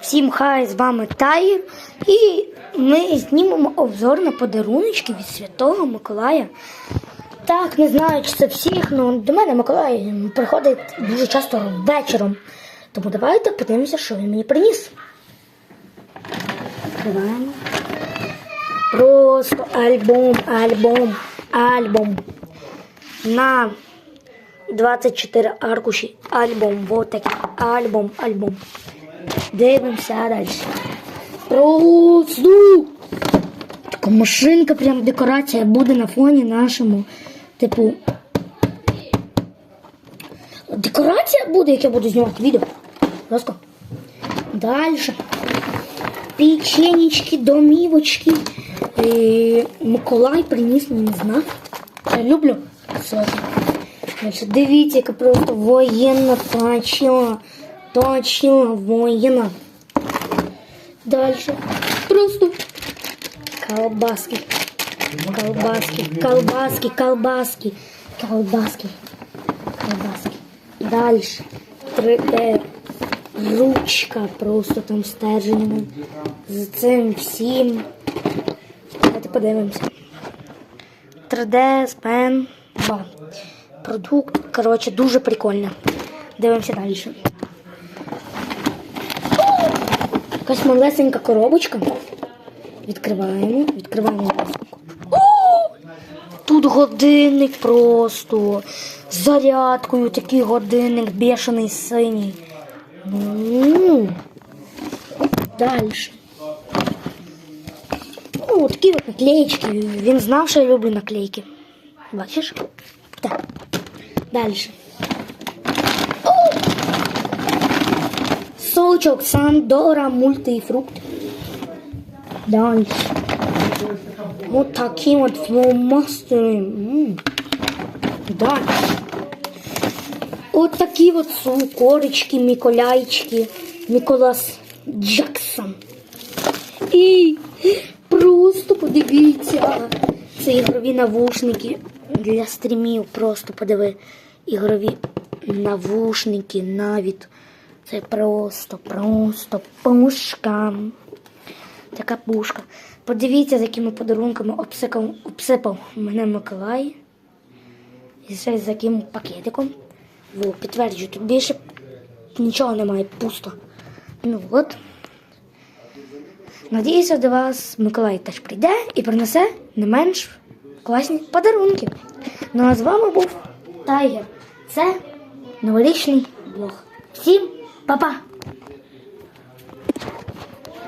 Всім хай з вами Тайр. І ми знімемо обзор на подаруночки від Святого Миколая. Так, не знаю, чи це всіх, але до мене Миколай приходить дуже часто вечором. Тому давайте подивимося, що він мені приніс. Відкриваємо. Просто альбом, альбом, альбом. На 24 аркуші. Альбом. Вот такий. Альбом, альбом. Дивимося далі. Просто така машинка, прям декорація буде на фоні нашому. Типу. Декорація буде, як я буду знімати відео. Ласка. Далі. Печенечки, домівочки. Е, Миколай приніс мені знак. Я люблю соки. Дивіться, яка просто воєнна тачила. Тачила воєнна. Дальше. Просто колбаски. Колбаски, колбаски, колбаски, колбаски, колбаски. Дальше. 3D. Ручка просто там стерженем. З цим всім. Давайте подивимося. 3D Span 2. Продукт, коротше, дуже прикольно. Дивимося далі. Якась малесенька коробочка. Відкриваємо, відкриваємо. О! Тут годинник просто. З зарядкою такий годинник, бешений синій. Ну. Далі. Ну, такі от наклеєчки. Він знав, що я люблю наклейки. Бачиш? Так. Далі. Сочок Сандора мультифрукт. Далі. Вот таким вот фломастером. М. Далі. От такі от цукорочки, Миколайчики, Миколас Джексон. І просто подивіться. Це ігрові навушники для стрімів. Просто подиви. Ігрові навушники навіть. Це просто, просто пушка. Така пушка. Подивіться, з якими подарунками обсипав, обсипав мене Миколай. І ще з яким пакетиком. Во, підтверджую, тут більше нічого немає, пусто. Ну от. Надіюся, до вас Миколай теж прийде і принесе не менш класні подарунки. Ну а з вами був Тайгер. Це новорічний блог. Всім 爸爸